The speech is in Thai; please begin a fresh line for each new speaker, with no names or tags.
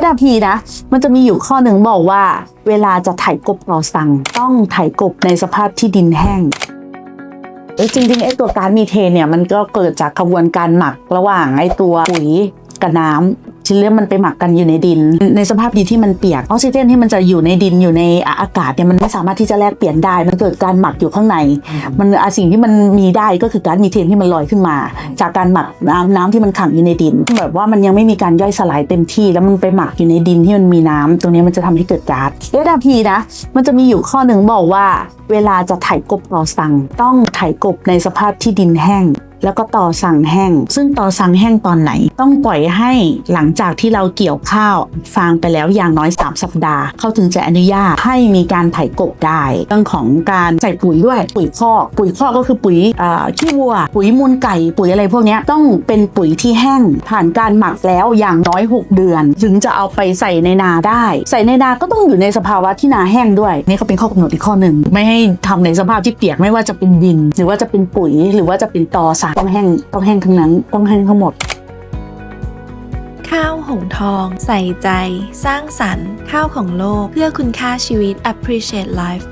SRP นะ มันจะมีอยู่ข้อหนึ่งบอกว่า เวลาจะไถกบเราสั่ง ต้องไถกบในสภาพที่ดินแห้งเอ้จริงๆไอ้ตัวการมีเทนเนี่ยมันก็เกิดจากกระบวนการหมักระหว่างไอ้ตัวปุ๋ยกับน้ำ ชิ้นเลือดมันไปหมักกันอยู่ในดิน ในสภาพดินที่มันเปียกออกซิเจนที่มันจะอยู่ในดินอยู่ในอากาศเนี่ยมันไม่สามารถที่จะแลกเปลี่ยนได้ มันเกิดการหมักอยู่ข้างใน มันอะสิ่งที่มันมีได้ก็คือก๊าซมีเทนที่มันลอยขึ้นมา จากการหมักน้ำน้ำที่มันขังอยู่ในดิน แบบว่ามันยังไม่มีการย่อยสลายเต็มที่ แล้วมันไปหมักอยู่ในดินที่มันมีน้ำตรงนี้มันจะทำให้เกิดก๊าซ SRP นะ มันจะมีอยู่ข้อหนึ่งบอกว่า เวลาจะไถกบต่อสั่งต้องไถกบในสภาพที่ดินแห้ง แล้วก็ต่อสั่งแห้ง ซึ่งต่อสั่งแห้งตอนไหน ต้องปล่อยให้หลังจากที่เราเกี่ยวข้าวฟางไปแล้วอย่างน้อย 3 สัปดาห์ เขาถึงจะอนุญาตให้มีการไถกบได้เรื่องของการใส่ปุ๋ยด้วย ปุ๋ยคอกปุ๋ยคอกก็คือปุ๋ยขี้วัว ปุ๋ยมูลไก่ ปุ๋ยอะไรพวกนี้ต้องเป็นปุ๋ยที่แห้ง ผ่านการหมักแล้วอย่างน้อย 6 เดือน ถึงจะเอาไปใส่ในนาได้ ใส่ในนาก็ต้องอยู่ในสภาวะที่นาแห้งด้วยนี่ก็เป็นข้อกำหนดอีกข้อหนึ่งไม่ให้ทำในสภาพที่เปียกไม่ว่าจะเป็นดิน หรือว่าจะเป็นปุ๋ยหรือว่าจะเป็นตอสารต้องแห้งต้องแห้งทั้งนั้นต้องแห้งทั้งหมด
ข้าวหงทอง ใส่ใจ สร้างสรรค์ ข้าวของโลก เพื่อคุณค่าชีวิต appreciate life